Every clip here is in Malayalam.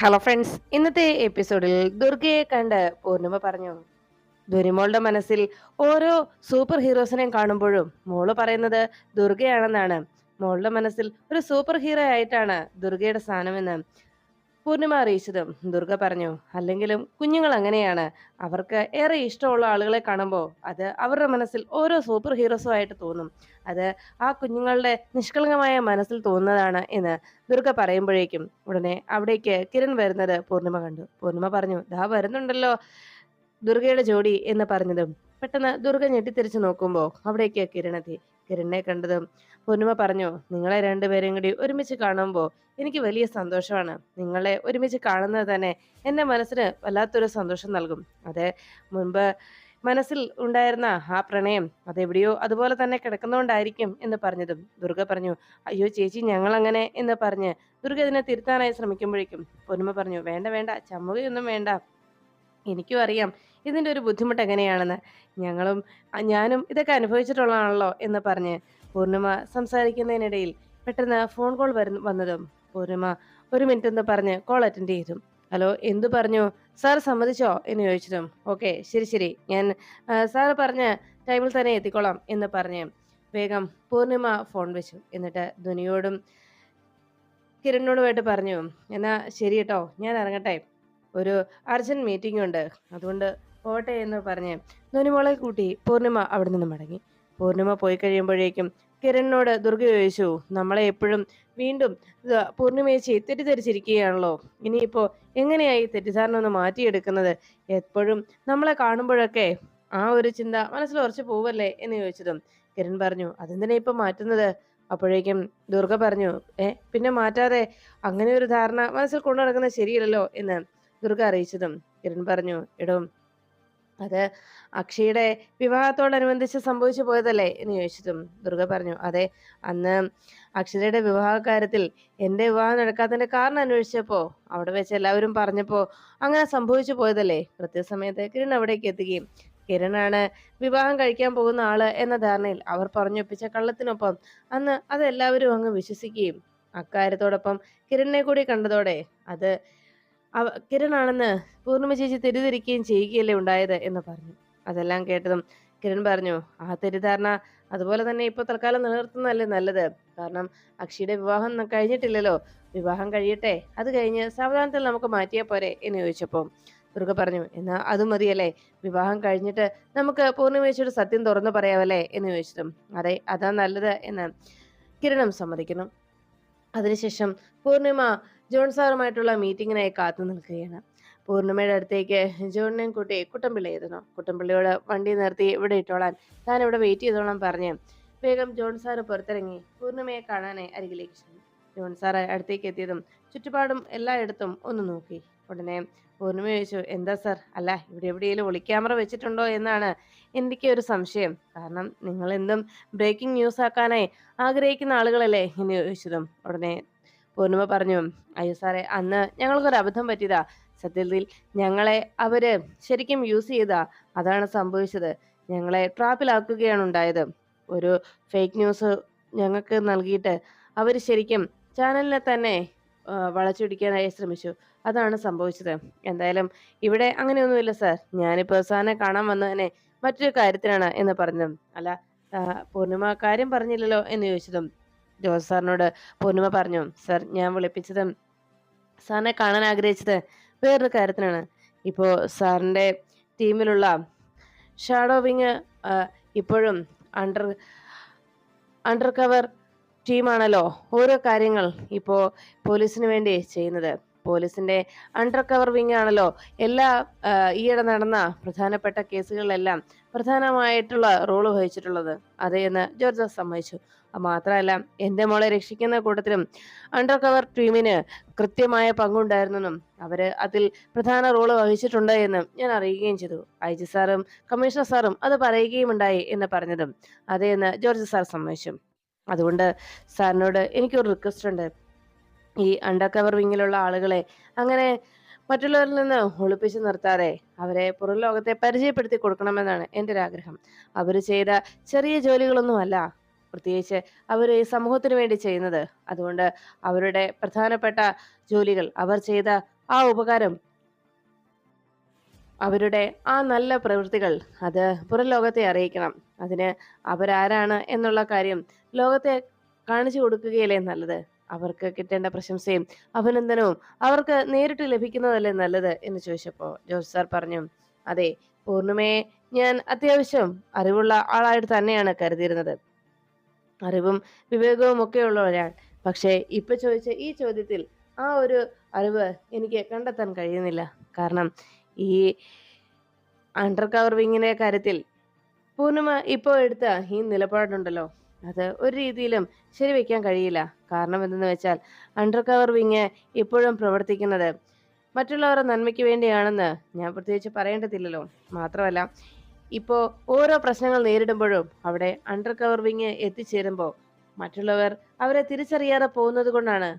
ഹലോ ഫ്രണ്ട്സ് ഇന്നത്തെ എപ്പിസോഡിൽ ദുർഗയെ കണ്ട് പൂർണിമ പറഞ്ഞു. ദുരിമോളുടെ മനസ്സിൽ ഓരോ സൂപ്പർ ഹീറോസിനെയും കാണുമ്പോഴും മോൾ പറയുന്നത് ദുർഗയാണെന്നാണ്. മോളുടെ മനസ്സിൽ ഒരു സൂപ്പർ ഹീറോ ആയിട്ടാണ് ദുർഗയുടെ സ്ഥാനമെന്ന്. പൂർണിമ അറിയിച്ചതും ദുർഗ പറഞ്ഞു. അല്ലെങ്കിലും കുഞ്ഞുങ്ങൾ അങ്ങനെയാണ്. അവർക്ക് ഏറെ ഇഷ്ടമുള്ള ആളുകളെ കാണുമ്പോൾ അത് അവരുടെ മനസ്സിൽ ഓരോ സൂപ്പർ ഹീറോസും ആയിട്ട് തോന്നും. അത് ആ കുഞ്ഞുങ്ങളുടെ നിഷ്കളങ്കമായ മനസ്സിൽ തോന്നുന്നതാണ് എന്ന് ദുർഗ പറയുമ്പോഴേക്കും ഉടനെ അവിടേക്ക് കിരൺ വരുന്നത് പൂർണിമ കണ്ടു. പൂർണിമ പറഞ്ഞു ദാ വരുന്നുണ്ടല്ലോ ദുർഗയുടെ ജോഡി എന്ന് പറഞ്ഞതും പെട്ടെന്ന് ദുർഗ ഞെട്ടിത്തിരിച്ച് നോക്കുമ്പോൾ അവിടേക്ക് കിരണെത്തി കിരണിനെ കണ്ടതും പൊന്നുമ പറഞ്ഞു നിങ്ങളെ രണ്ടുപേരും കൂടി ഒരുമിച്ച് കാണുമ്പോൾ എനിക്ക് വലിയ സന്തോഷമാണ്. നിങ്ങളെ ഒരുമിച്ച് കാണുന്നത് തന്നെ എന്റെ മനസ്സിന് വല്ലാത്തൊരു സന്തോഷം നൽകും. അതെ മുൻപ് മനസ്സിൽ ഉണ്ടായിരുന്ന ആ പ്രണയം അതെവിടെയോ അതുപോലെ തന്നെ കിടക്കുന്നതുകൊണ്ടായിരിക്കും എന്ന് പറഞ്ഞതും. ദുർഗ പറഞ്ഞു അയ്യോ ചേച്ചി ഞങ്ങൾ അങ്ങനെ എന്ന് പറഞ്ഞ് ദുർഗ ഇതിനെ തിരുത്താനായി ശ്രമിക്കുമ്പോഴേക്കും. പൊന്നുമ പറഞ്ഞു വേണ്ട വേണ്ട ചമ്മുകയൊന്നും വേണ്ട. എനിക്കും അറിയാം ഇതിന്റെ ഒരു ബുദ്ധിമുട്ട് എങ്ങനെയാണെന്ന് ഞങ്ങളും ഞാനും ഇതൊക്കെ അനുഭവിച്ചിട്ടുള്ളതാണല്ലോ എന്ന് പറഞ്ഞ് പൂർണിമ സംസാരിക്കുന്നതിനിടയിൽ പെട്ടെന്ന് ഫോൺ കോൾ വരുന്ന വന്നതും പൂർണിമ ഒരു മിനിറ്റ് എന്ന് പറഞ്ഞ് കോൾ അറ്റൻഡ് ചെയ്തു. ഹലോ എന്തു പറഞ്ഞു? സാർ സമ്മതിച്ചോ? എന്ന് ചോദിച്ചതും. ഓക്കെ ശരി ശരി. ഞാൻ സാർ പറഞ്ഞ ടൈമിൽ തന്നെ എത്തിക്കോളാം എന്ന് പറഞ്ഞ് വേഗം പൂർണിമ ഫോൺ വെച്ചു. എന്നിട്ട് ധുനിയോടും കിരണിനോടുമായിട്ട് പറഞ്ഞു എന്നാ ശരി കേട്ടോ ഞാൻ ഇറങ്ങട്ടെ. ഒരു അർജന്റ് മീറ്റിംഗ് ഉണ്ട്. അതുകൊണ്ട് പോട്ടെ എന്ന് പറഞ്ഞ് ധനുമോളെ കൂട്ടി പൂർണിമ അവിടെ നിന്ന് മടങ്ങി. പൂർണിമ പോയി കഴിയുമ്പോഴേക്കും കിരണിനോട് ദുർഗ ചോദിച്ചു നമ്മളെ എപ്പോഴും വീണ്ടും പൂർണിമേച്ചി തെറ്റിദ്ധരിച്ചിരിക്കുകയാണല്ലോ. ഇനിയിപ്പോ എങ്ങനെയായി തെറ്റിദ്ധാരണ ഒന്ന് മാറ്റിയെടുക്കുന്നത്? എപ്പോഴും നമ്മളെ കാണുമ്പോഴൊക്കെ ആ ഒരു ചിന്ത മനസ്സിൽ ഉറച്ചു പോവല്ലേ? എന്ന് ചോദിച്ചതും കിരൺ പറഞ്ഞു അതെന്തിനാ ഇപ്പൊ മാറ്റുന്നത്? അപ്പോഴേക്കും ദുർഗ പറഞ്ഞു ഏ പിന്നെ മാറ്റാതെ അങ്ങനെ ഒരു ധാരണ മനസ്സിൽ കൊണ്ടു നടക്കുന്നത് ശരിയല്ലല്ലോ എന്ന് ദുർഗ അറിയിച്ചതും കിരൺ പറഞ്ഞു എടോ അത് അക്ഷയുടെ വിവാഹത്തോടനുബന്ധിച്ച് സംഭവിച്ചു പോയതല്ലേ എന്ന് ചോദിച്ചതും ദുർഗ പറഞ്ഞു അതെ അന്ന് അക്ഷരയുടെ വിവാഹ കാര്യത്തിൽ എന്റെ വിവാഹം നടക്കാത്തതിന്റെ കാരണം അന്വേഷിച്ചപ്പോ അവിടെ വെച്ച് എല്ലാവരും പറഞ്ഞപ്പോ അങ്ങനെ സംഭവിച്ചു പോയതല്ലേ? കൃത്യസമയത്ത് കിരൺ അവിടേക്ക് എത്തുകയും കിരണാണ് വിവാഹം കഴിക്കാൻ പോകുന്ന ആൾ എന്ന ധാരണയിൽ അവർ പറഞ്ഞൊപ്പിച്ച കള്ളത്തിനൊപ്പം അന്ന് അതെല്ലാവരും അങ്ങ് വിശ്വസിക്കുകയും അക്കാര്യത്തോടൊപ്പം കിരണിനെ കൂടി കണ്ടതോടെ അത് അവ കിരണാണെന്ന് പൂർണിമ ചേച്ചി തെരുതിരിക്കുകയും ചെയ്യുകയല്ലേ ഉണ്ടായത് എന്ന് പറഞ്ഞു. അതെല്ലാം കേട്ടതും കിരൺ പറഞ്ഞു ആ തെറ്റിദ്ധാരണ അതുപോലെ തന്നെ ഇപ്പൊ തൽക്കാലം നിലനിർത്തുന്നതല്ലേ നല്ലത്. കാരണം അക്ഷിയുടെ വിവാഹം കഴിഞ്ഞിട്ടില്ലല്ലോ. വിവാഹം കഴിയട്ടെ. അത് കഴിഞ്ഞ് സാവധാനത്തിൽ നമുക്ക് മാറ്റിയാൽ പോരെ എന്ന് ചോദിച്ചപ്പോൾ ദുർഗ പറഞ്ഞു എന്നാ അത് മതിയല്ലേ. വിവാഹം കഴിഞ്ഞിട്ട് നമുക്ക് പൂർണിമേശ്വരുടെ സത്യം തുറന്നു പറയാമല്ലേ എന്ന് ചോദിച്ചതും അതെ അതാ നല്ലത് എന്ന് കിരണം സമ്മതിക്കുന്നു. അതിനുശേഷം പൂർണിമ ജോൺ സാറുമായിട്ടുള്ള മീറ്റിങ്ങിനായി കാത്തു നിൽക്കുകയാണ്. പൂർണിമയുടെ അടുത്തേക്ക് ജോണിനെയും കൂട്ടി കുട്ടമ്പിള്ളി എത്തുന്നു കുട്ടമ്പിള്ളിയോട് വണ്ടി നിർത്തി ഇവിടെ ഇട്ടോളാൻ. താൻ ഇവിടെ വെയിറ്റ് ചെയ്തോളാൻ പറഞ്ഞ്. വേഗം ജോൺ സാറ് പുറത്തിറങ്ങി പൂർണിമയെ കാണാനായി അരികിലേക്ക് ചെന്നു. ജോൺ സാറ് അടുത്തേക്ക് എത്തിയതും ചുറ്റുപാടും എല്ലായിടത്തും ഒന്ന് നോക്കി. ഉടനെ പൂർണിമ ചോദിച്ചു എന്താ സാർ? അല്ല ഇവിടെ എവിടെയെങ്കിലും ഒളിക്യാമറ വെച്ചിട്ടുണ്ടോ എന്നാണ് എനിക്ക് ഒരു സംശയം. കാരണം നിങ്ങൾ എന്തും ബ്രേക്കിംഗ് ന്യൂസ് ആക്കാനായി ആഗ്രഹിക്കുന്ന ആളുകളല്ലേ? എന്ന് ചോദിച്ചതും ഉടനെ പൂർണിമ പറഞ്ഞു അയ്യോ സാറേ അന്ന് ഞങ്ങൾക്കൊരു അബദ്ധം പറ്റിയതാ. സത്യത്തിൽ ഞങ്ങളെ അവർ ശരിക്കും യൂസ് ചെയ്താ അതാണ് സംഭവിച്ചത്. ഞങ്ങളെ ട്രാപ്പിലാക്കുകയാണ് ഉണ്ടായത് ഒരു ഫേക്ക് ന്യൂസ് ഞങ്ങൾക്ക് നൽകിയിട്ട് അവർ ശരിക്കും ചാനലിനെ തന്നെ വളച്ചൊടിക്കാനായി ശ്രമിച്ചു. അതാണ് സംഭവിച്ചത്. എന്തായാലും ഇവിടെ അങ്ങനെയൊന്നുമില്ല സാർ. ഞാനിപ്പോൾ സാറിനെ കാണാൻ വന്നതിനെ മറ്റൊരു കാര്യത്തിനാണ് എന്ന് പറഞ്ഞു. അല്ല പൂർണിമ കാര്യം പറഞ്ഞില്ലല്ലോ എന്ന് ചോദിച്ചതും ജോസ് സാറിനോട് പൊന്നുമ പറഞ്ഞു സർ ഞാൻ വിളിപ്പിച്ചത് സാറിനെ കാണാൻ ആഗ്രഹിച്ചത് വേറൊരു കാര്യത്തിനാണ്. ഇപ്പോൾ സാറിന്റെ ടീമിലുള്ള ഷാഡോ വിങ് ഇപ്പോഴും അണ്ടർ അണ്ടർ കവർ ടീമാണല്ലോ ഓരോ കാര്യങ്ങൾ ഇപ്പോൾ പോലീസിന് വേണ്ടി ചെയ്യുന്നത്. പോലീസിന്റെ അണ്ടർ കവർ വിങ് ആണല്ലോ എല്ലാ ഈയിടെ നടന്ന പ്രധാനപ്പെട്ട കേസുകളിലെല്ലാം പ്രധാനമായിട്ടുള്ള റോൾ വഹിച്ചിട്ടുള്ളത്. അതെ എന്ന് ജോർജ് സമ്മതിച്ചു. മാത്രമല്ല എന്റെ മോളെ രക്ഷിക്കുന്ന കൂട്ടത്തിലും അണ്ടർ കവർ ടീമിന് കൃത്യമായ പങ്കുണ്ടായിരുന്നെന്നും അവർ അതിൽ പ്രധാന റോൾ വഹിച്ചിട്ടുണ്ട് എന്നും ഞാൻ അറിയുകയും ചെയ്തു. ഐ ജി സാറും കമ്മീഷണർ സാറും അത് പറയുകയും ഉണ്ടായി എന്ന് പറഞ്ഞതും അതെ എന്ന് ജോർജ് സാർ സമ്മതിച്ചു. അതുകൊണ്ട് സാറിനോട് എനിക്കൊരു റിക്വസ്റ്റ് ഉണ്ട്. ഈ അണ്ടർ കവർ വിങ്ങിലുള്ള ആളുകളെ അങ്ങനെ മറ്റുള്ളവരിൽ നിന്ന് ഒളിപ്പിച്ചു നിർത്താതെ അവരെ പുറം ലോകത്തെ പരിചയപ്പെടുത്തി കൊടുക്കണമെന്നാണ് എന്റെ ഒരു ആഗ്രഹം. അവർ ചെയ്ത ചെറിയ ജോലികളൊന്നുമല്ല പ്രത്യേകിച്ച് അവർ ഈ സമൂഹത്തിന് വേണ്ടി ചെയ്യുന്നത്. അതുകൊണ്ട് അവരുടെ പ്രധാനപ്പെട്ട ജോലികൾ അവർ ചെയ്ത ആ ഉപകാരം അവരുടെ ആ നല്ല പ്രവൃത്തികൾ അത് പുറം ലോകത്തെ അറിയിക്കണം. അതിന് അവരാരാണ് എന്നുള്ള കാര്യം ലോകത്തെ കാണിച്ചു കൊടുക്കുകയല്ലേ നല്ലത്? അവർക്ക് കിട്ടേണ്ട പ്രശംസയും അഭിനന്ദനവും അവർക്ക് നേരിട്ട് ലഭിക്കുന്നതല്ലേ നല്ലത് എന്ന് ചോദിച്ചപ്പോൾ ജോസ് സാർ പറഞ്ഞു അതെ പൂർണിമയെ ഞാൻ അത്യാവശ്യം അറിവുള്ള ആളായിട്ട് തന്നെയാണ് കരുതിയിരുന്നത്. അറിവും വിവേകവും ഒക്കെ ഉള്ള ഒരാൾ പക്ഷേ ഇപ്പൊ ചോദിച്ച ഈ ചോദ്യത്തിൽ ആ ഒരു അറിവ് എനിക്ക് കണ്ടെത്താൻ കഴിയുന്നില്ല. കാരണം ഈ അണ്ടർ കവർ വിങ്ങിന്റെ കാര്യത്തിൽ പൂർണിമ ഇപ്പോൾ എടുത്ത ഈ നിലപാടുണ്ടല്ലോ. അത് ഒരു രീതിയിലും ശരിവെക്കാൻ കഴിയില്ല. കാരണം എന്തെന്ന് വെച്ചാൽ അണ്ടർ കവർ വിങ് ഇപ്പോഴും പ്രവർത്തിക്കുന്നത്. മറ്റുള്ളവരുടെ നന്മയ്ക്ക് വേണ്ടിയാണെന്ന് ഞാൻ പ്രത്യേകിച്ച് പറയേണ്ടതില്ലല്ലോ. മാത്രമല്ല ഇപ്പോൾ ഓരോ പ്രശ്നങ്ങൾ നേരിടുമ്പോഴും അവിടെ അണ്ടർ കവർ വിങ് എത്തിച്ചേരുമ്പോൾ മറ്റുള്ളവർ അവരെ തിരിച്ചറിയാതെ പോകുന്നത് കൊണ്ടാണ്.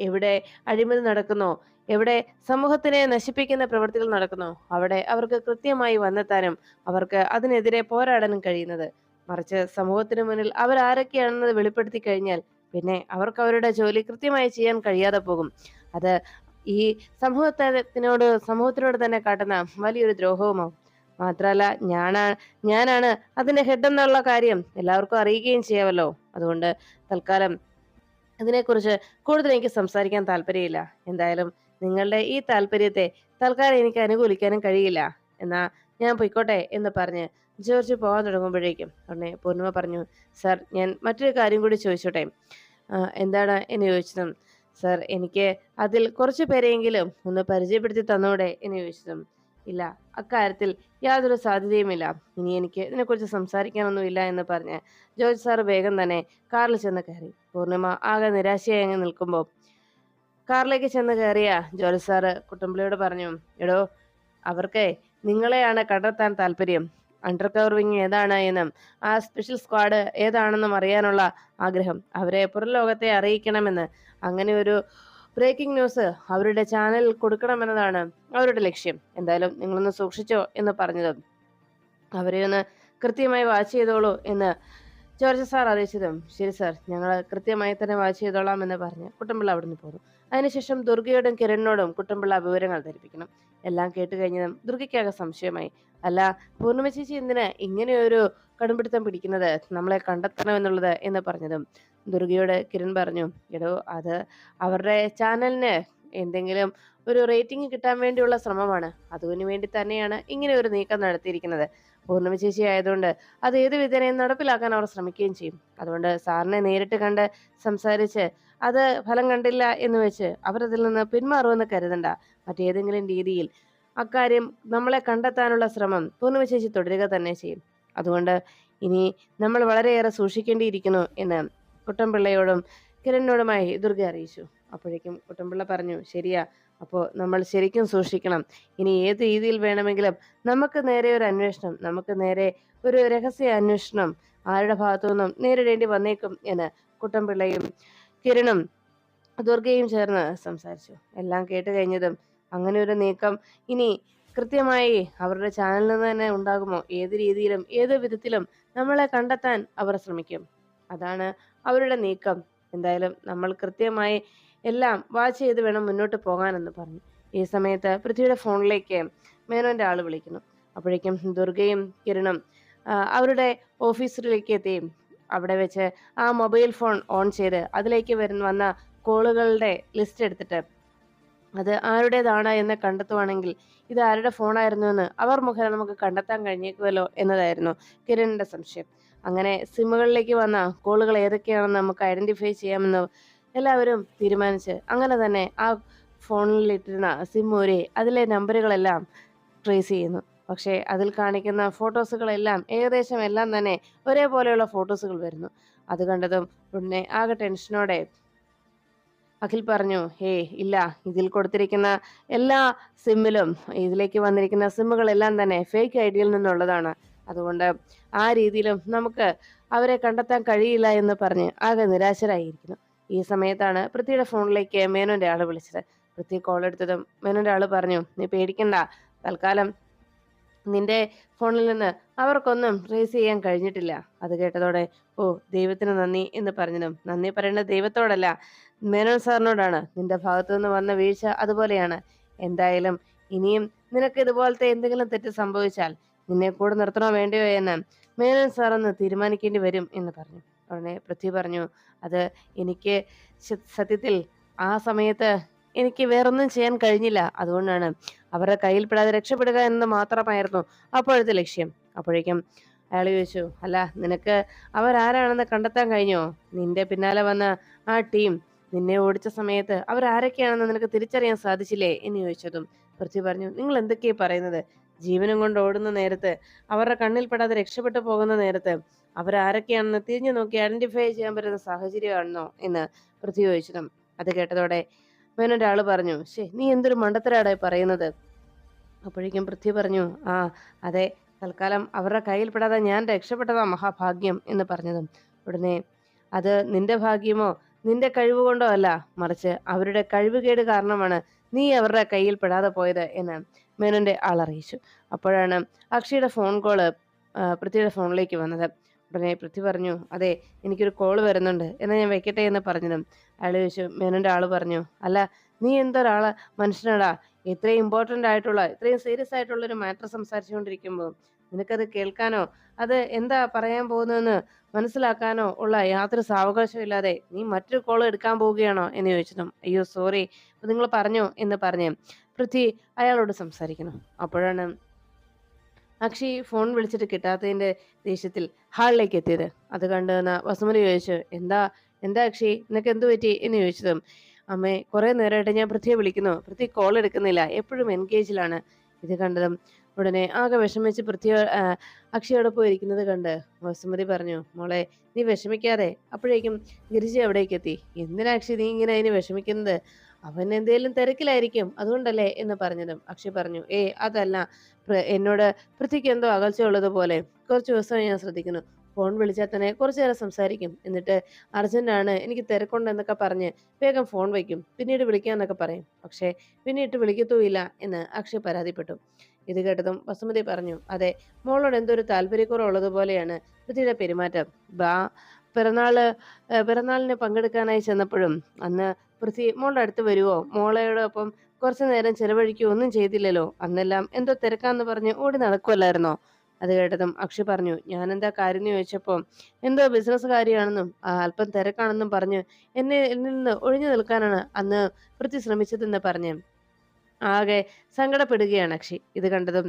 എവിടെ അഴിമതി നടക്കുന്നു എവിടെ സമൂഹത്തിനെ നശിപ്പിക്കുന്ന പ്രവൃത്തികൾ നടക്കുന്നു അവിടെ അവർക്ക് കൃത്യമായി വന്നെത്താനും അവർക്ക് അതിനെതിരെ പോരാടാനും കഴിയുന്നത്. മറിച്ച് സമൂഹത്തിന് മുന്നിൽ അവരാരൊക്കെയാണെന്നത് വെളിപ്പെടുത്തി കഴിഞ്ഞാൽ പിന്നെ അവർക്ക് അവരുടെ ജോലി കൃത്യമായി ചെയ്യാൻ കഴിയാതെ പോകും. അത് ഈ സമൂഹത്തിനോട് സമൂഹത്തിനോട് തന്നെ കാട്ടുന്ന വലിയൊരു ദ്രോഹവുമാവും. മാത്രമല്ല ഞാനാ ഞാനാണ് അതിന്റെ ഹെഡ് എന്നുള്ള കാര്യം എല്ലാവർക്കും അറിയുകയും ചെയ്യാമല്ലോ. അതുകൊണ്ട് തൽക്കാലം ഇതിനെക്കുറിച്ച് കൂടുതൽ എനിക്ക് സംസാരിക്കാൻ താല്പര്യമില്ല എന്തായാലും നിങ്ങളുടെ ഈ താല്പര്യത്തെ തൽക്കാലം എനിക്ക് അനുകൂലിക്കാനും കഴിയില്ല. എന്നാ ഞാൻ പൊയ്ക്കോട്ടെ എന്ന് പറഞ്ഞ് ജോർജ് പോകാൻ തുടങ്ങുമ്പോഴേക്കും ഉടനെ പൂർണിമ പറഞ്ഞു സർ ഞാൻ മറ്റൊരു കാര്യം കൂടി ചോദിച്ചോട്ടെ? എന്താണ്? എന്ന് ചോദിച്ചതും സർ എനിക്ക് അതിൽ കുറച്ച് പേരെയെങ്കിലും ഒന്ന് പരിചയപ്പെടുത്തി തന്നൂടെ? എന്ന് ചോദിച്ചതും ഇല്ല അക്കാര്യത്തിൽ യാതൊരു സാധ്യതയുമില്ല. ഇനി എനിക്ക് ഇതിനെക്കുറിച്ച് സംസാരിക്കാനൊന്നുമില്ല എന്ന് പറഞ്ഞ് ജോർജ് സാർ വേഗം തന്നെ കാറിൽ ചെന്ന് കയറി. പൂർണിമ ആകെ നിരാശയായി അങ്ങ് നിൽക്കുമ്പോൾ കാറിലേക്ക് ചെന്ന് കയറിയ ജോർജ് സാറ് കുട്ടമ്പിളിയോട് പറഞ്ഞു എടോ അവർക്ക് നിങ്ങളെയാണ് കണ്ടെത്താൻ താല്പര്യം. അണ്ടർ കവർ വിങ് ഏതാണ് എന്നും ആ സ്പെഷ്യൽ സ്ക്വാഡ് ഏതാണെന്നും അറിയാനുള്ള ആഗ്രഹം. അവരെ പുറം ലോകത്തെ അറിയിക്കണമെന്ന്. അങ്ങനെ ഒരു ബ്രേക്കിംഗ് ന്യൂസ് അവരുടെ ചാനലിൽ കൊടുക്കണമെന്നതാണ് അവരുടെ ലക്ഷ്യം. എന്തായാലും നിങ്ങളൊന്ന് സൂക്ഷിച്ചോ എന്ന് പറഞ്ഞതും അവരെ ഒന്ന് കൃത്യമായി വാച്ച് ചെയ്തോളൂ എന്ന് ജോർജ് സാർ അറിയിച്ചതും. ശരി സാർ ഞങ്ങൾ കൃത്യമായി തന്നെ വാച്ച് ചെയ്തോളാം എന്ന് പറഞ്ഞ് കുട്ടമ്പിള്ള അവിടുന്ന് പോന്നു. അതിനുശേഷം ദുർഗയോടും കിരണിനോടും കുട്ടമ്പിള്ള വിവരങ്ങൾ ധരിപ്പിക്കണം. എല്ലാം കേട്ട് കഴിഞ്ഞതും ദുർഗയ്ക്കാകെ സംശയമായി. അല്ല പൂർണിമ ചേച്ചി എന്തിന് ഇങ്ങനെയൊരു കടുംപിടുത്തം പിടിക്കുന്നത്? നമ്മളെ കണ്ടെത്തണം എന്നുള്ളത് എന്ന് പറഞ്ഞതും ദുർഗയോട് കിരൺ പറഞ്ഞു എടോ അത് അവരുടെ ചാനലിന് എന്തെങ്കിലും ഒരു റേറ്റിംഗ് കിട്ടാൻ വേണ്ടിയുള്ള ശ്രമമാണ്. അതിനു വേണ്ടി തന്നെയാണ് ഇങ്ങനെ ഒരു നീക്കം നടത്തിയിരിക്കുന്നത്. പൂർണിമ ചേച്ചി ആയതുകൊണ്ട് അത് ഏത് വിധേനയും നടപ്പിലാക്കാൻ അവർ ശ്രമിക്കുകയും ചെയ്യും. അതുകൊണ്ട് സാറിനെ നേരിട്ട് കണ്ട് സംസാരിച്ച് അത് ഫലം കണ്ടില്ല എന്ന് വെച്ച് അവരതിൽ നിന്ന് പിന്മാറുമെന്ന് കരുതണ്ട. മറ്റേതെങ്കിലും രീതിയിൽ അക്കാര്യം നമ്മളെ കണ്ടെത്താനുള്ള ശ്രമം പൂർണവിശേഷി തുടരുക തന്നെ ചെയ്യും. അതുകൊണ്ട് ഇനി നമ്മൾ വളരെയേറെ സൂക്ഷിക്കേണ്ടിയിരിക്കുന്നു എന്ന് കുട്ടൻപിള്ളയോടും കിരണിനോടുമായി ദുർഗ അറിയിച്ചു. അപ്പോഴേക്കും കുട്ടമ്പിള്ള പറഞ്ഞു ശരിയാ അപ്പോൾ നമ്മൾ ശരിക്കും സൂക്ഷിക്കണം. ഇനി ഏത് രീതിയിൽ വേണമെങ്കിലും നമുക്ക് നേരെ ഒരു അന്വേഷണം നമുക്ക് നേരെ ഒരു രഹസ്യ അന്വേഷണം ആരുടെ ഭാഗത്തു നിന്നും നേരിടേണ്ടി വന്നേക്കും എന്ന് കുട്ടമ്പിള്ളയും കിരണും ദുർഗയും ചേർന്ന് സംസാരിച്ചു. എല്ലാം കേട്ട് കഴിഞ്ഞതും അങ്ങനെ ഒരു നീക്കം ഇനി കൃത്യമായി അവരുടെ ചാനലിൽ നിന്ന് തന്നെ ഉണ്ടാകുമോ? ഏത് രീതിയിലും ഏത് വിധത്തിലും നമ്മളെ കണ്ടെത്താൻ അവർ ശ്രമിക്കും. അതാണ് അവരുടെ നീക്കം. എന്തായാലും നമ്മൾ കൃത്യമായി എല്ലാം വാച്ച് ചെയ്ത് വേണം മുന്നോട്ട് പോകാനെന്ന് പറഞ്ഞു. ഈ സമയത്ത് പൃഥ്വിയുടെ ഫോണിലേക്ക് മേനോന്റെ ആൾ വിളിക്കുന്നു. അപ്പോഴേക്കും ദുർഗയും കിരണും അവരുടെ ഓഫീസിലേക്ക് എത്തി. അവിടെ വെച്ച് ആ മൊബൈൽ ഫോൺ ഓൺ ചെയ്ത് അതിലേക്ക് വരുന്ന വന്ന കോളുകളുടെ ലിസ്റ്റ് എടുത്തിട്ട് അത് ആരുടേതാണ് എന്ന് കണ്ടെത്തുവാണെങ്കിൽ ഇത് ആരുടെ ഫോണായിരുന്നു എന്ന് അവർ മുഖേന നമുക്ക് കണ്ടെത്താൻ കഴിഞ്ഞേക്കുമല്ലോ എന്നതായിരുന്നു കിരണിന്റെ സംശയം. അങ്ങനെ സിമ്മുകളിലേക്ക് വന്ന കോളുകൾ ഏതൊക്കെയാണെന്ന് നമുക്ക് ഐഡന്റിഫൈ ചെയ്യാമെന്ന് എല്ലാവരും തീരുമാനിച്ച് അങ്ങനെ തന്നെ ആ ഫോണിൽ ഇട്ടിരുന്ന സിം ഊരി അതിലെ നമ്പറുകളെല്ലാം ട്രേസ് ചെയ്യുന്നു. പക്ഷേ അതിൽ കാണിക്കുന്ന ഫോട്ടോസുകളെല്ലാം ഏകദേശം എല്ലാം തന്നെ ഒരേപോലെയുള്ള ഫോട്ടോസുകൾ വരുന്നു. അത് കണ്ടതും ഉടനെ ആകെ ടെൻഷനോടെ അഖിൽ പറഞ്ഞു ഹേ ഇല്ല ഇതിൽ കൊടുത്തിരിക്കുന്ന എല്ലാ സിമ്മിലും ഇതിലേക്ക് വന്നിരിക്കുന്ന സിമ്മുകളെല്ലാം തന്നെ ഫേക്ക് ഐ ഡിയിൽ നിന്നുള്ളതാണ്. അതുകൊണ്ട് ആ രീതിയിലും നമുക്ക് അവരെ കണ്ടെത്താൻ കഴിയില്ല എന്ന് പറഞ്ഞ് ആകെ നിരാശരായിരിക്കുന്നു. ഈ സമയത്താണ് പൃഥ്വിയുടെ ഫോണിലേക്ക് മേനോന്റെ ആൾ വിളിച്ചത്. പൃഥ്വി കോൾ എടുത്തതും മേനോന്റെ ആൾ പറഞ്ഞു നീ പേടിക്കണ്ട. തൽക്കാലം നിന്റെ ഫോണിൽ നിന്ന് അവർക്കൊന്നും ട്രേസ് ചെയ്യാൻ കഴിഞ്ഞിട്ടില്ല. അത് കേട്ടതോടെ ഓ ദൈവത്തിന് നന്ദി എന്ന് പറഞ്ഞതും നന്ദി പറയേണ്ടത് ദൈവത്തോടല്ല. മേനോൻ സാറിനോടാണ്. നിന്റെ ഭാഗത്തു നിന്ന് വന്ന വീഴ്ച അതുപോലെയാണ്. എന്തായാലും ഇനിയും നിനക്ക് ഇതുപോലത്തെ എന്തെങ്കിലും തെറ്റ് സംഭവിച്ചാൽ നിന്നെ കൂടെ നിർത്തണോ വേണ്ടയോ എന്ന് മേനോൻ സാർ ഒന്ന് തീരുമാനിക്കേണ്ടി വരും എന്ന് പറഞ്ഞു. ഉടനെ പൃഥ്വി പറഞ്ഞു അത് എനിക്ക് സത്യത്തിൽ ആ സമയത്ത് എനിക്ക് വേറൊന്നും ചെയ്യാൻ കഴിഞ്ഞില്ല. അതുകൊണ്ടാണ് അവരുടെ കയ്യിൽപ്പെടാതെ രക്ഷപ്പെടുക എന്ന് മാത്രമായിരുന്നു അപ്പോഴത്തെ ലക്ഷ്യം. അപ്പോഴേക്കും അയാൾ ചോദിച്ചു അല്ല നിനക്ക് അവരാരാണെന്ന് കണ്ടെത്താൻ കഴിഞ്ഞോ? നിന്റെ പിന്നാലെ വന്ന ആ ടീം നിന്നെ ഓടിച്ച സമയത്ത് അവരാരൊക്കെയാണെന്ന് നിനക്ക് തിരിച്ചറിയാൻ സാധിച്ചില്ലേ? എന്ന് ചോദിച്ചതും പൃഥ്വി പറഞ്ഞു നിങ്ങൾ എന്തൊക്കെയാ പറയുന്നത്? ജീവനും കൊണ്ട് ഓടുന്ന നേരത്ത് അവരുടെ കണ്ണിൽപ്പെടാതെ രക്ഷപ്പെട്ടു പോകുന്ന നേരത്ത് അവരാരൊക്കെയാണെന്ന് തിരിഞ്ഞു നോക്കി ഐഡന്റിഫൈ ചെയ്യാൻ പറ്റുന്ന സാഹചര്യമാണെന്നോ എന്ന് പൃഥ്വി ചോദിച്ചതും അത് കേട്ടതോടെ ആൾ പറഞ്ഞു ശേ നീ എന്തൊരു മണ്ടത്തരാടായി പറയുന്നത്? അപ്പോഴേക്കും പൃഥ്വി പറഞ്ഞു ആ അതെ തൽക്കാലം അവരുടെ കയ്യിൽപ്പെടാതെ ഞാൻ രക്ഷപ്പെട്ടതാ മഹാഭാഗ്യം എന്ന് പറഞ്ഞതും. ഉടനെ അത് നിന്റെ ഭാഗ്യമോ നിന്റെ കഴിവ് കൊണ്ടോ അല്ല മറിച്ച് അവരുടെ കഴിവുകേട് കാരണമാണ് നീ അവരുടെ കയ്യിൽ പെടാതെ പോയത് എന്ന് മേനോന്റെ ആൾ അറിയിച്ചു. അപ്പോഴാണ് അക്ഷയുടെ ഫോൺ കോൾ പൃഥ്വിയുടെ ഫോണിലേക്ക് വന്നത്. ഉടനെ പൃഥ്വി പറഞ്ഞു അതെ എനിക്കൊരു കോൾ വരുന്നുണ്ട്. എന്നാൽ ഞാൻ വെക്കട്ടെ എന്ന് പറഞ്ഞതും അയാൾ ചോദിച്ചു മേനോന്റെ ആൾ പറഞ്ഞു അല്ല നീ എന്തൊരാൾ? മനുഷ്യനാടാ. ഇത്രയും ഇമ്പോർട്ടന്റ് ആയിട്ടുള്ള ഇത്രയും സീരിയസ് ആയിട്ടുള്ള ഒരു മാറ്റർ സംസാരിച്ചുകൊണ്ടിരിക്കുമ്പോൾ നിനക്കത് കേൾക്കാനോ? അത് എന്താ പറയാൻ പോകുന്നതെന്ന് മനസ്സിലാക്കാനോ ഉള്ള യാതൊരു സാവകാശവും ഇല്ലാതെ നീ മറ്റൊരു കോൾ എടുക്കാൻ പോവുകയാണോ? എന്ന് ചോദിച്ചതും അയ്യോ സോറി നിങ്ങൾ പറഞ്ഞോ എന്ന് പറഞ്ഞ് പൃഥ്വി അയാളോട് സംസാരിക്കുന്നു. അപ്പോഴാണ് അക്ഷി ഫോൺ വിളിച്ചിട്ട് കിട്ടാത്തതിന്റെ ദേഷ്യത്തിൽ ഹാളിലേക്ക് എത്തിയത്. അത് കണ്ട് വസുമതി ചോദിച്ചു എന്താ എന്താ അക്ഷി? നിനക്ക് എന്ത് പറ്റി? എന്ന് ചോദിച്ചതും അമ്മേ കുറേ നേരമായിട്ട് ഞാൻ പൃഥ്വിയെ വിളിക്കുന്നു. പൃഥ്വി കോൾ എടുക്കുന്നില്ല. എപ്പോഴും എൻഗേജിലാണ് ഇത് കണ്ടതും ഉടനെ ആകെ വിഷമിച്ച് പൃഥ്വി ആ, അക്ഷയോടൊപ്പം ഇരിക്കുന്നത് കണ്ട് വസുമതി പറഞ്ഞു മോളെ നീ വിഷമിക്കാതെ അപ്പോഴേക്കും ഗിരിജ എവിടേക്കെത്തി എന്തിനാ അക്ഷി നീ ഇങ്ങനെ അതിന് വിഷമിക്കുന്നത്? അവൻ എന്തേലും തിരക്കിലായിരിക്കും. അതുകൊണ്ടല്ലേ എന്ന് പറഞ്ഞതും. അക്ഷി പറഞ്ഞു ഏ അതല്ല. എന്നോട് പൃഥ്വിക്ക് എന്തോ അകൽച്ച ഉള്ളതുപോലെ കുറച്ച് ദിവസം ഞാൻ ശ്രദ്ധിക്കുന്നു. ഫോൺ വിളിച്ചാൽ തന്നെ കുറച്ചു നേരം സംസാരിക്കും. എന്നിട്ട് അർജന്റാണ് എനിക്ക് തിരക്കുണ്ടെന്നൊക്കെ പറഞ്ഞ് വേഗം ഫോൺ വയ്ക്കും. പിന്നീട് വിളിക്കാമെന്നൊക്കെ പറയും. പക്ഷേ പിന്നീട് വിളിക്കത്തുമില്ല എന്ന് അക്ഷയ് പരാതിപ്പെട്ടു. ഇത് കേട്ടതും വസുമതി പറഞ്ഞു അതെ മോളോട് എന്തൊരു താല്പര്യക്കുറവുള്ളതുപോലെയാണ് പൃഥ്വിയുടെ പെരുമാറ്റം. ബാ പിറന്നാൾ പിറന്നാളിന് പങ്കെടുക്കാനായി ചെന്നപ്പോഴും അന്ന് പൃഥ്വി മോളുടെ അടുത്ത് വരുമോ മോളയോടൊപ്പം കുറച്ചു നേരം ചെലവഴിക്കുകയോ ഒന്നും ചെയ്തില്ലല്ലോ. അന്നെല്ലാം എന്തോ തിരക്കാന്ന് പറഞ്ഞ് ഓടി നടക്കുമല്ലായിരുന്നോ അത് കേട്ടതും അക്ഷി പറഞ്ഞു ഞാൻ എന്താ കാര്യം ചോദിച്ചപ്പോൾ എന്തോ ബിസിനസ് കാര്യമാണെന്നും അല്പം തിരക്കാണെന്നും പറഞ്ഞ് എന്നെ എന്നിൽ നിന്ന് ഒഴിഞ്ഞു നിൽക്കാനാണ് അന്ന് പൃഥ്വി ശ്രമിച്ചതെന്ന് പറഞ്ഞ്. ആകെ സങ്കടപ്പെടുകയാണ് അക്ഷി. ഇത് കണ്ടതും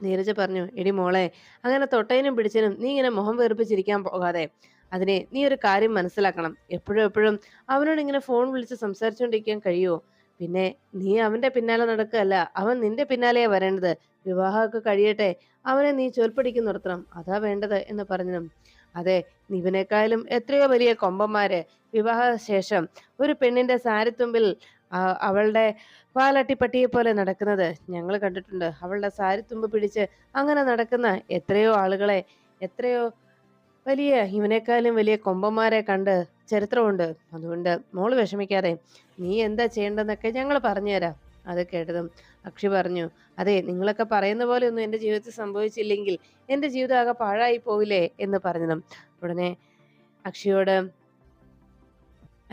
നീരജ പറഞ്ഞു എടി മോളെ അങ്ങനെ തൊട്ടതിനും പിടിച്ചതിനും നീ ഇങ്ങനെ മുഖം വീർപ്പിച്ചിരിക്കാൻ പോകാതെ അതിനെ നീ ഒരു കാര്യം മനസ്സിലാക്കണം. എപ്പോഴും എപ്പോഴും അവനോട് ഇങ്ങനെ ഫോൺ വിളിച്ച് സംസാരിച്ചുകൊണ്ടിരിക്കാൻ കഴിയുമോ പിന്നെ നീ അവന്റെ പിന്നാലെ നടക്കുകയല്ല അവൻ നിന്റെ പിന്നാലെയാ വരേണ്ടത്. വിവാഹമൊക്കെ കഴിയട്ടെ അവനെ നീ ചൊൽപ്പടിക്ക് നിർത്തണം അതാ വേണ്ടത് എന്ന് പറഞ്ഞതും. അതെ ഇവനേക്കാളും എത്രയോ വലിയ കൊമ്പന്മാര് വിവാഹ ശേഷം ഒരു പെണ്ണിന്റെ സാരിത്തുമ്പിൽ അവളുടെ പാലട്ടിപ്പട്ടിയെ പോലെ നടക്കുന്നത്. ഞങ്ങൾ കണ്ടിട്ടുണ്ട്. അവളുടെ സാരിത്തുമ്പ് പിടിച്ച് അങ്ങനെ നടക്കുന്ന എത്രയോ ആളുകളെ എത്രയോ വലിയ ഇവനേക്കാളും വലിയ കൊമ്പന്മാരെ കണ്ട് ചരിത്രമുണ്ട്. അതുകൊണ്ട് മോൾ വിഷമിക്കാതെ നീ എന്താ ചെയ്യേണ്ടതെന്നൊക്കെ ഞങ്ങൾ പറഞ്ഞുതരാം. അത് കേട്ടതും അക്ഷി പറഞ്ഞു അതെ നിങ്ങളൊക്കെ പറയുന്ന പോലെ ഒന്നും എന്റെ ജീവിതത്തിൽ സംഭവിച്ചില്ലെങ്കിൽ എന്റെ ജീവിതം ആകെ പാഴായി പോവില്ലേ? എന്ന് പറഞ്ഞതും ഉടനെ അക്ഷിയോട്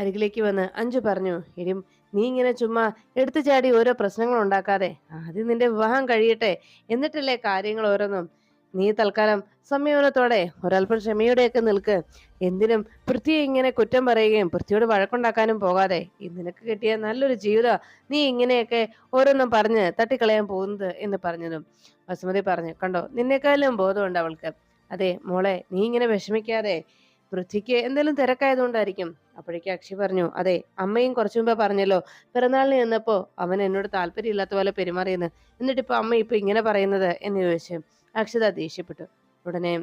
അരികിലേക്ക് വന്ന് അഞ്ചു പറഞ്ഞു എടി നീ ഇങ്ങനെ ചുമ്മാ എടുത്തു ചാടി ഓരോ പ്രശ്നങ്ങൾ ഉണ്ടാക്കാതെ ആദ്യം നിന്റെ വിവാഹം കഴിയട്ടെ എന്നിട്ടല്ലേ കാര്യങ്ങൾ ഓരോന്നും. നീ തൽക്കാലം സംയമനത്തോടെ ഒരല്പം ക്ഷമയോടെയൊക്കെ നിൽക്ക്. എന്തിനും പൃഥ്വിയെ ഇങ്ങനെ കുറ്റം പറയുകയും പൃഥ്വിയോട് വഴക്കുണ്ടാക്കാനും പോകാതെ നിനക്ക് കിട്ടിയ നല്ലൊരു ജീവിതം നീ ഇങ്ങനെയൊക്കെ ഓരോന്നും പറഞ്ഞ് തട്ടിക്കളയാൻ പോകുന്നത് എന്ന് പറഞ്ഞതും വസുമതി പറഞ്ഞു. കണ്ടോ നിന്നെക്കാളും ബോധമുണ്ട് അവൾക്ക്. അതെ മോളെ നീ ഇങ്ങനെ വിഷമിക്കാതെ പൃഥ്വിക്ക് എന്തെങ്കിലും തിരക്കായതുകൊണ്ടായിരിക്കും. അപ്പോഴേക്ക് അക്ഷി പറഞ്ഞു അതെ അമ്മയും കുറച്ചു മുമ്പേ പറഞ്ഞല്ലോ പിറന്നാളിന് ചെന്നപ്പോ അവൻ എന്നോട് താല്പര്യമില്ലാത്ത പോലെ പെരുമാറിയെന്ന്. എന്നിട്ടിപ്പോ അമ്മ ഇപ്പൊ ഇങ്ങനെ പറയുന്നത് എന്ന് ചോദിച്ചു അക്ഷിത ദേഷ്യപ്പെട്ടു. ഉടനെ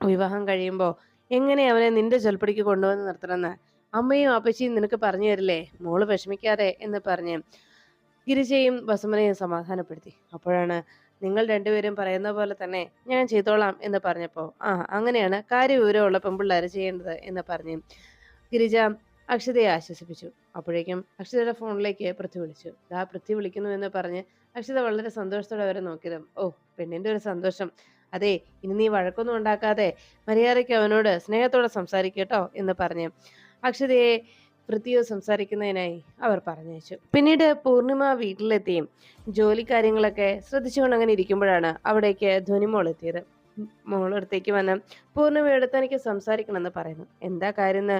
വിവാഹം കഴിയുമ്പോൾ എങ്ങനെ അവനെ നിന്റെ ചൊൽപ്പടിക്ക് കൊണ്ടുവന്ന് നിർത്തണമെന്ന് അമ്മയും അപ്പച്ചിയും നിനക്ക് പറഞ്ഞു തരില്ലേ? മോൾ വിഷമിക്കാതെ എന്ന് പറഞ്ഞ് ഗിരിജയും വസുമനയും സമാധാനപ്പെടുത്തി. അപ്പോഴാണ് നിങ്ങൾ രണ്ടുപേരും പറയുന്ന പോലെ തന്നെ ഞാൻ ചെയ്തോളാം എന്ന് പറഞ്ഞപ്പോൾ ആ അങ്ങനെയാണ് കാര്യവിവരമുള്ള പെൺപിള്ളേർ ചെയ്യേണ്ടത് എന്ന് പറഞ്ഞു ഗിരിജ അക്ഷതയെ ആശ്വസിപ്പിച്ചു. അപ്പോഴേക്കും അക്ഷതയുടെ ഫോണിലേക്ക് പൃഥ്വി വിളിച്ചു. ദാ പൃഥ്വി വിളിക്കുന്നു എന്ന് പറഞ്ഞ് അക്ഷത വളരെ സന്തോഷത്തോടെ അവരെ നോക്കിയത് ഓ പെണ്ണിന്റെ ഒരു സന്തോഷം. അതെ ഇനി നീ വഴക്കൊന്നും ഉണ്ടാക്കാതെ മര്യാദയ്ക്ക് അവനോട് സ്നേഹത്തോടെ സംസാരിക്കട്ടോ എന്ന് പറഞ്ഞ് അക്ഷതയെ പൃഥ്വിയോ സംസാരിക്കുന്നതിനായി അവർ പറഞ്ഞയച്ചു. പിന്നീട് പൂർണിമ വീട്ടിലെത്തിയും ജോലി കാര്യങ്ങളൊക്കെ ശ്രദ്ധിച്ചുകൊണ്ട് അങ്ങനെ ഇരിക്കുമ്പോഴാണ് അവിടേക്ക് ധ്വനിമോൾ എത്തിയത്. മോളടുത്തേക്ക് വന്ന് പൂർണിമയോട് തനിക്ക് സംസാരിക്കണമെന്ന് പറയുന്നു. എന്താ കാര്യം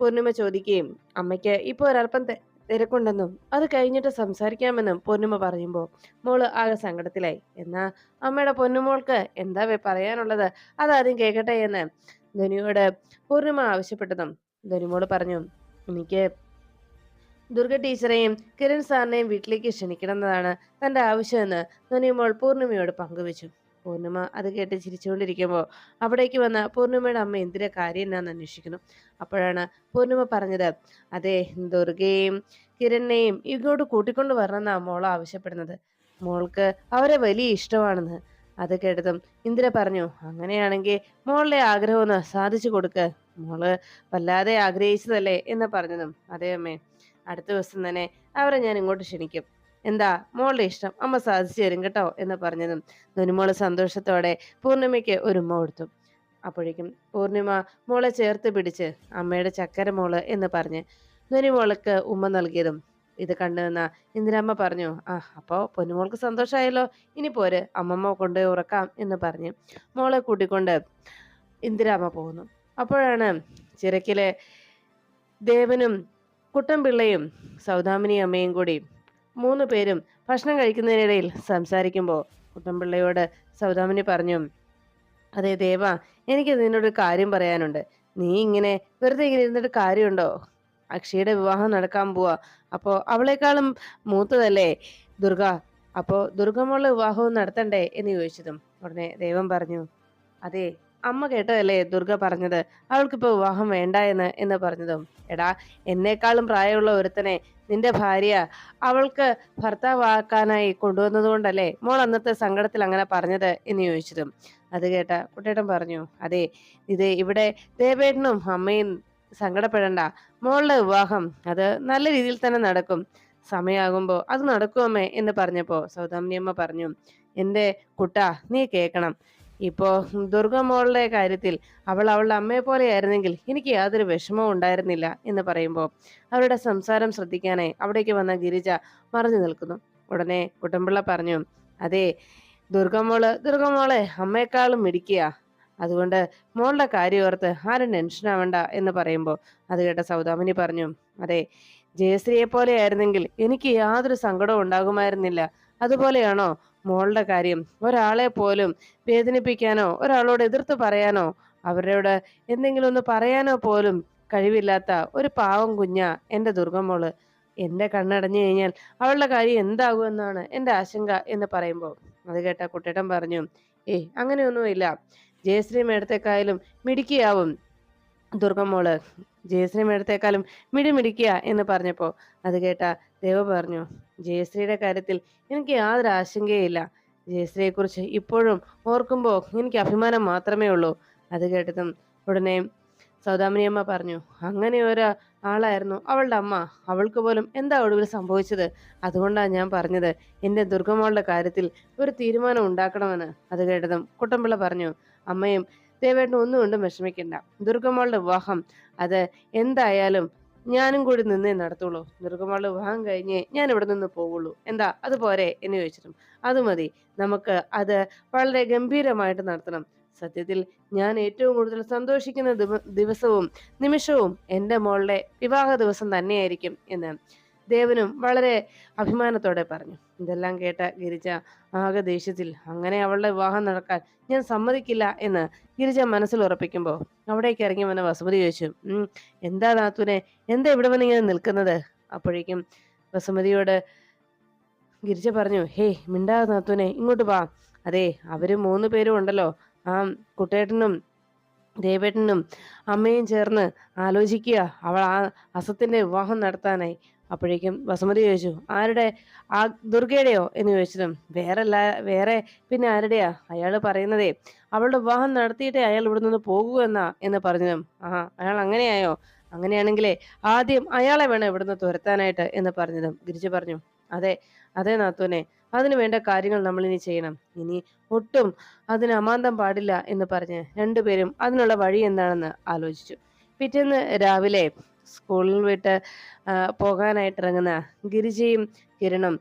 പൂർണിമ ചോദിക്കുകയും അമ്മയ്ക്ക് ഇപ്പോൾ ഒരല്പം തിരക്കുണ്ടെന്നും അത് കഴിഞ്ഞിട്ട് സംസാരിക്കാമെന്നും പൊന്നുമ്മ പറയുമ്പോൾ മോൾ ആകെ സങ്കടത്തിലായി. എന്നാ അമ്മയുടെ പൊന്നുമോൾക്ക് എന്താ പറയാനുള്ളത്? അതാദ്യം കേൾക്കട്ടെ എന്ന് ധനുയോട് പൂർണിമ ആവശ്യപ്പെട്ടതും ധനുമോൾ പറഞ്ഞു എനിക്ക് ദുർഗ ടീച്ചറെയും കിരൺ സാറിനെയും വീട്ടിലേക്ക് ക്ഷണിക്കണമെന്നതാണ് തന്റെ ആവശ്യമെന്ന് ധനുമോൾ പൂർണിമയോട് പങ്കുവച്ചു. പൂർണിമ അത് കേട്ട് ചിരിച്ചുകൊണ്ടിരിക്കുമ്പോൾ അവിടേക്ക് വന്ന പൂർണിമയുടെ അമ്മ എന്തിനാ കാര്യം എന്നാന്ന് അന്വേഷിക്കുന്നു. അപ്പോഴാണ് പൂർണിമ പറഞ്ഞത് അതെ ദുർഗയും കിരണിനെയും ഇങ്ങോട്ട് കൂട്ടിക്കൊണ്ട് വരണമെന്നാ മോൾ ആവശ്യപ്പെടുന്നത്. മോൾക്ക് അവരെ വലിയ ഇഷ്ടമാണെന്ന്. അത് കേട്ടതും ഇന്ദിര പറഞ്ഞു അങ്ങനെയാണെങ്കിൽ മോളുടെ ആഗ്രഹം ഒന്ന് സാധിച്ചു കൊടുക്ക്. മോൾ വല്ലാതെ ആഗ്രഹിച്ചതല്ലേ? എന്ന് പറഞ്ഞതും അതേ അമ്മേ അടുത്ത ദിവസം തന്നെ അവരെ ഞാൻ ഇങ്ങോട്ട് ക്ഷണിക്കും. എന്താ മോളുടെ ഇഷ്ടം. അമ്മ സാധിച്ചു തരും കേട്ടോ എന്ന് പറഞ്ഞതും ധനുമോൾ സന്തോഷത്തോടെ പൂർണിമയ്ക്ക് ഒരു ഉമ്മ കൊടുത്തു. അപ്പോഴേക്കും പൂർണിമ മോളെ ചേർത്ത് പിടിച്ച് അമ്മയുടെ ചക്കര മോൾ എന്ന് പറഞ്ഞ് ധനുമോൾക്ക് ഉമ്മ നൽകിയതും ഇത് കണ്ടു നിന്ന ഇന്ദിരാമ്മ പറഞ്ഞു ആ അപ്പോ പൊന്നുമോൾക്ക് സന്തോഷമായല്ലോ ഇനി പോര് അമ്മമ്മ കൊണ്ടുപോയി ഉറക്കാം എന്ന് പറഞ്ഞ് മോളെ കൂട്ടിക്കൊണ്ട് ഇന്ദിരാമ്മ പോകുന്നു. അപ്പോഴാണ് ചിരക്കിലെ ദേവനും കുട്ടൻപിള്ളയും സൗദാമിനി അമ്മയും കൂടി മൂന്ന് പേരും ഭക്ഷണം കഴിക്കുന്നതിനിടയിൽ സംസാരിക്കുമ്പോൾ കുട്ടൻപിള്ളയോട് സൗദാമിനി പറഞ്ഞു അതെ ദേവ എനിക്ക് നിന്നോട് കാര്യം പറയാനുണ്ട്. നീ ഇങ്ങനെ വെറുതെ ഇങ്ങനെ ഇരുന്നിട്ട് കാര്യമുണ്ടോ? അക്ഷയുടെ വിവാഹം നടക്കാൻ പോവാ. അപ്പോ അവളെക്കാളും മൂത്തതല്ലേ? ദുർഗ അപ്പോ ദുർഗമ്മളുടെ വിവാഹവും നടത്തണ്ടേ? എന്ന് ചോദിച്ചതും ഉടനെ ദൈവം പറഞ്ഞു അതെ അമ്മ കേട്ടതല്ലേ ദുർഗ പറഞ്ഞത്? അവൾക്കിപ്പോ വിവാഹം വേണ്ട എന്ന് എന്ന് പറഞ്ഞതും. എടാ എന്നേക്കാളും പ്രായമുള്ള ഒരുത്തനെ നിന്റെ ഭാര്യ അവൾക്ക് ഭർത്താവാക്കാനായി കൊണ്ടുവന്നത് കൊണ്ടല്ലേ മോൾ അന്നത്തെ സങ്കടത്തിൽ അങ്ങനെ പറഞ്ഞത് എന്ന് ചോദിച്ചതും. അത് കേട്ട കുട്ടേട്ടൻ പറഞ്ഞു അതെ ഇത് ഇവിടെ ദേവേട്ടനും അമ്മയും സങ്കടപ്പെടണ്ട. മോളുടെ വിവാഹം അത് നല്ല രീതിയിൽ തന്നെ നടക്കും. സമയമാകുമ്പോൾ അത് നടക്കുമേ എന്ന് പറഞ്ഞപ്പോ സൗദാമിനിയമ്മ പറഞ്ഞു എന്റെ കുട്ട നീ കേൾക്കണം ഇപ്പോ ദുർഗമോളുടെ കാര്യത്തിൽ അവൾ അവളുടെ അമ്മയെ പോലെ ആയിരുന്നെങ്കിൽ എനിക്ക് യാതൊരു വിഷമവും ഉണ്ടായിരുന്നില്ല എന്ന് പറയുമ്പോൾ അവരുടെ സംസാരം ശ്രദ്ധിക്കാനായി അവിടേക്ക് വന്ന ഗിരിജ മറഞ്ഞു നിൽക്കുന്നു. ഉടനെ കുട്ടമ്പിള്ള പറഞ്ഞു അതെ ദുർഗമോൾ ദുർഗമോളെ അമ്മയെക്കാളും മിടിക്കുക അതുകൊണ്ട് മോളുടെ കാര്യം ഓർത്ത് ആരും ടെൻഷൻ ആവണ്ട എന്ന് പറയുമ്പോൾ അത് കേട്ട സൗദാമിനി പറഞ്ഞു അതെ ജയശ്രീയെ പോലെ ആയിരുന്നെങ്കിൽ എനിക്ക് യാതൊരു സങ്കടവും ഉണ്ടാകുമായിരുന്നില്ല. അതുപോലെയാണോ മോളുടെ കാര്യം ഒരാളെ പോലും വേദനിപ്പിക്കാനോ ഒരാളോട് എതിർത്ത് പറയാനോ അവരോട് എന്തെങ്കിലും ഒന്ന് പറയാനോ പോലും കഴിവില്ലാത്ത ഒരു പാവം കുഞ്ഞ എന്റെ ദുർഗമോൾ എന്റെ കണ്ണടഞ്ഞു കഴിഞ്ഞാൽ അവളുടെ കാര്യം എന്താകുമെന്നാണ് എന്റെ ആശങ്ക എന്ന് പറയുമ്പോൾ. അത് കേട്ട കുട്ടേട്ടൻ പറഞ്ഞു ഏയ് അങ്ങനെയൊന്നുമില്ല. ജയശ്രീ മേടത്തേക്കായാലും മിടുക്കിയാവും ദുർഗമോൾ ജയശ്രീ മേടത്തേക്കാളും മിടിമിടിക്കുക എന്ന് പറഞ്ഞപ്പോൾ അത് കേട്ട ദേവ പറഞ്ഞു ജയശ്രീയുടെ കാര്യത്തിൽ എനിക്ക് യാതൊരു ആശങ്കയില്ല. ജയശ്രീയെക്കുറിച്ച് ഇപ്പോഴും ഓർക്കുമ്പോൾ എനിക്ക് അഭിമാനം മാത്രമേ ഉള്ളൂ. അത് കേട്ടതും ഉടനെ സൗദാമിനിയമ്മ പറഞ്ഞു അങ്ങനെ ഒരു ആളായിരുന്നു അവളുടെ അമ്മ. അവൾക്ക് പോലും എന്താ ഒടുവിൽ സംഭവിച്ചത്? അതുകൊണ്ടാണ് ഞാൻ പറഞ്ഞത് എന്റെ ദുർഗമ്മളുടെ കാര്യത്തിൽ ഒരു തീരുമാനം ഉണ്ടാക്കണമെന്ന്. അത് കേട്ടതും കുട്ടമ്പിള്ള പറഞ്ഞു അമ്മയും ദേവേട്ടനും ഒന്നുകൊണ്ടും വിഷമിക്കണ്ട. ദുർഗമ്മളുടെ വിവാഹം അത് എന്തായാലും ഞാനും കൂടി നിന്നേ നടത്തുള്ളൂ. നിർഗമാൾ വിവാഹം കഴിഞ്ഞേ ഞാൻ ഇവിടെ നിന്ന് പോവുള്ളൂ. എന്താ? അത് പോരെ എന്ന് ചോദിച്ചിട്ടും അത് മതി. നമുക്ക് അത് വളരെ ഗംഭീരമായിട്ട് നടത്തണം. സത്യത്തിൽ ഞാൻ ഏറ്റവും കൂടുതൽ സന്തോഷിക്കുന്ന ദിവസവും നിമിഷവും എന്റെ മോളുടെ വിവാഹ ദിവസം തന്നെയായിരിക്കും എന്ന്. ദേവനും വളരെ അഭിമാനത്തോടെ പറഞ്ഞു. ഇതെല്ലാം കേട്ട ഗിരിജ ആകെ ദേഷ്യത്തിൽ. അങ്ങനെ അവളുടെ വിവാഹം നടക്കാൻ ഞാൻ സമ്മതിക്കില്ല എന്ന് ഗിരിജ മനസ്സിൽ ഉറപ്പിക്കുമ്പോൾ അവിടേക്ക് ഇറങ്ങി വന്ന വസുമതി ചോദിച്ചു എന്താ നാത്തൂനെ? എന്താ ഇവിടെ വന്ന് ഇങ്ങനെ നിൽക്കുന്നത്? അപ്പോഴേക്കും വസുമതിയോട് ഗിരിജ പറഞ്ഞു ഹേയ് മിണ്ടാ നാത്തൂനെ ഇങ്ങോട്ട് വാ. അതെ അവർ മൂന്ന് പേരും ഉണ്ടല്ലോ. ആ കുട്ടേട്ടനും ദേവേട്ടനും അമ്മയും ചേർന്ന് ആലോചിക്കുക. അവൾ ആ അസത്തിന്റെ വിവാഹം നടത്താനായി. അപ്പോഴേക്കും വസുമതി ചോദിച്ചു ആരുടെ? ആ ദുർഗയുടെയോ? എന്ന് ചോദിച്ചതും വേറെ അല്ല വേറെ. പിന്നെ ആരുടെയാ? അയാൾ പറയുന്നതേ അവളുടെ വിവാഹം നടത്തിയിട്ടേ അയാൾ ഇവിടെ നിന്ന് പോകുക എന്നാ എന്ന് പറഞ്ഞതും. ആ അയാൾ അങ്ങനെയായോ? അങ്ങനെയാണെങ്കിലേ ആദ്യം അയാളെ വേണം ഇവിടുന്ന് തുരത്താനായിട്ട് എന്ന് പറഞ്ഞതും. ഗിരിജ പറഞ്ഞു അതെ അതെ നാത്തൂനെ. അതിനു വേണ്ട കാര്യങ്ങൾ നമ്മൾ ഇനി ചെയ്യണം. ഇനി ഒട്ടും അതിന് അമാന്തം പാടില്ല എന്ന് പറഞ്ഞ് രണ്ടുപേരും അതിനുള്ള വഴി എന്താണെന്ന് ആലോചിച്ചു. പിറ്റേന്ന് രാവിലെ സ്കൂളിൽ വിട്ട് പോകാനായിട്ട് ഇറങ്ങുന്ന ഗിരിജയും കിരണും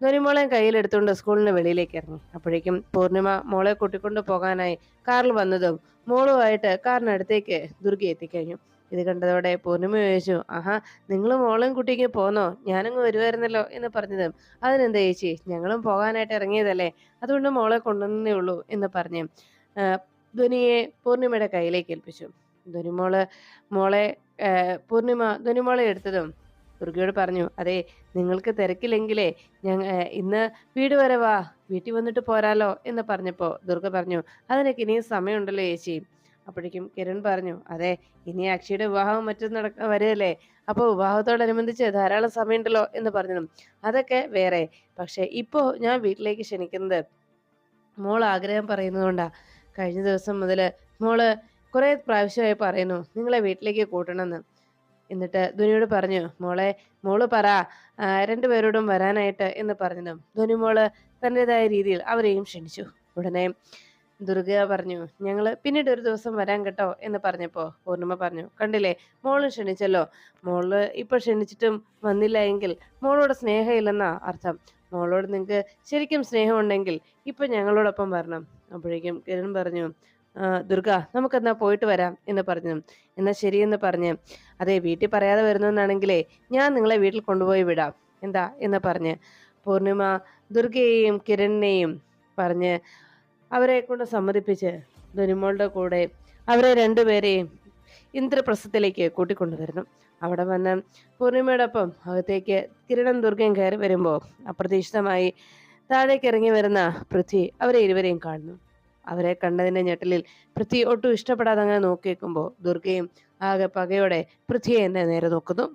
നൊരിമോളെ കയ്യിലെടുത്തുകൊണ്ട് സ്കൂളിന് വെളിയിലേക്ക് ഇറങ്ങി. അപ്പോഴേക്കും പൂർണിമ മോളെ കൂട്ടിക്കൊണ്ട് പോകാനായി കാറിൽ വന്നതും മോളുമായിട്ട് കാറിനടുത്തേക്ക് ദുർഗി എത്തിക്കഴിഞ്ഞു. ഇത് കണ്ടതോടെ പൂർണിമ ചോദിച്ചു ആഹാ നിങ്ങൾ മോളും കുട്ടിക്ക് പോന്നോ? ഞാനങ്ങ് വരുമായിരുന്നല്ലോ എന്ന് പറഞ്ഞതും. അതിനെന്താ ചേച്ചി? ഞങ്ങളും പോകാനായിട്ട് ഇറങ്ങിയതല്ലേ? അതുകൊണ്ട് മോളെ കൊണ്ടുവന്നേ ഉള്ളൂ എന്ന് പറഞ്ഞ് ധ്വനിയെ പൂർണിമയുടെ കയ്യിലേക്ക് ഏൽപ്പിച്ചു. ധ്വനിമോൾ മോളെ പൂർണിമ ധനുമോളെ എടുത്തതും ദുർഗയോട് പറഞ്ഞു അതെ നിങ്ങൾക്ക് തിരക്കില്ലെങ്കിലേ ഞങ്ങ ഇന്ന് വീട് വരെ വാ വീട്ടിൽ വന്നിട്ട് പോരാലോ എന്ന് പറഞ്ഞപ്പോ ദുർഗ പറഞ്ഞു അതിനൊക്കെ ഇനിയും സമയമുണ്ടല്ലോ ചേച്ചി. അപ്പോഴേക്കും കിരൺ പറഞ്ഞു അതെ ഇനി അക്ഷയുടെ വിവാഹം മറ്റും നടക്ക വരികയല്ലേ അപ്പോൾ വിവാഹത്തോടനുബന്ധിച്ച് ധാരാളം സമയമുണ്ടല്ലോ എന്ന് പറഞ്ഞു അതൊക്കെ വേറെ പക്ഷെ ഇപ്പോൾ ഞാൻ വീട്ടിലേക്ക് ക്ഷണിക്കുന്നത് മോൾ ആഗ്രഹം പറയുന്നതുകൊണ്ടാ കഴിഞ്ഞ ദിവസം മുതൽ മോൾ കുറെ പ്രാവശ്യമായി പറയുന്നു നിങ്ങളെ വീട്ടിലേക്ക് കൂട്ടണമെന്ന്. എന്നിട്ട് ധ്വനിയോട് പറഞ്ഞു മോളെ മോൾ പറ രണ്ടുപേരോടും വരാനായിട്ട് എന്ന് പറഞ്ഞതും ധ്വനി മോൾ തന്റെതായ രീതിയിൽ അവരെയും ക്ഷണിച്ചു. ഉടനെ ദുർഗ പറഞ്ഞു ഞങ്ങൾ പിന്നീട് ഒരു ദിവസം വരാൻ കേട്ടോ എന്ന് പറഞ്ഞപ്പോൾ പൂർണിമ പറഞ്ഞു കണ്ടില്ലേ മോൾ ക്ഷണിച്ചല്ലോ. മോൾ ഇപ്പൊ ക്ഷണിച്ചിട്ടും വന്നില്ല എങ്കിൽ മോളോട് സ്നേഹമില്ലെന്നാ അർത്ഥം. മോളോട് നിങ്ങൾക്ക് ശരിക്കും സ്നേഹമുണ്ടെങ്കിൽ ഇപ്പൊ ഞങ്ങളോടൊപ്പം വരണം. അപ്പോഴേക്കും കിരൺ പറഞ്ഞു "ആ, ദുർഗ നമുക്കെന്നാ പോയിട്ട് വരാം എന്ന് പറഞ്ഞു. എന്നാ ശരിയെന്ന് പറഞ്ഞ് അതെ വീട്ടിൽ പറയാതെ വരുന്നെന്നാണെങ്കിലേ ഞാൻ നിങ്ങളെ വീട്ടിൽ കൊണ്ടുപോയി വിടാം. എന്താ? എന്ന് പറഞ്ഞ് പൂർണിമ ദുർഗയെയും കിരണിനെയും പറഞ്ഞ് അവരെ കൊണ്ട് സമ്മതിപ്പിച്ച് ധനുമോളുടെ കൂടെ അവരെ രണ്ടുപേരെയും ഇന്ദ്രപ്രസ്ഥത്തിലേക്ക് കൂട്ടിക്കൊണ്ടുവരുന്നു. അവിടെ വന്ന് പൂർണിമയോടൊപ്പം അകത്തേക്ക് കിരണൻ ദുർഗയും കയറി വരുമ്പോൾ അപ്രതീക്ഷിതമായി താഴേക്ക് ഇറങ്ങി വരുന്ന പൃഥ്വി അവരെ ഇരുവരെയും കാണുന്നു. അവരെ കണ്ടതിന്റെ ഞെട്ടലിൽ പൃഥ്വി ഒട്ടും ഇഷ്ടപ്പെടാതെ അങ്ങനെ നോക്കി നിൽക്കുമ്പോൾ ദുർഗയും ആകെ പകയോടെ പൃഥ്വിയെ എന്നെ നേരെ നോക്കുന്നു.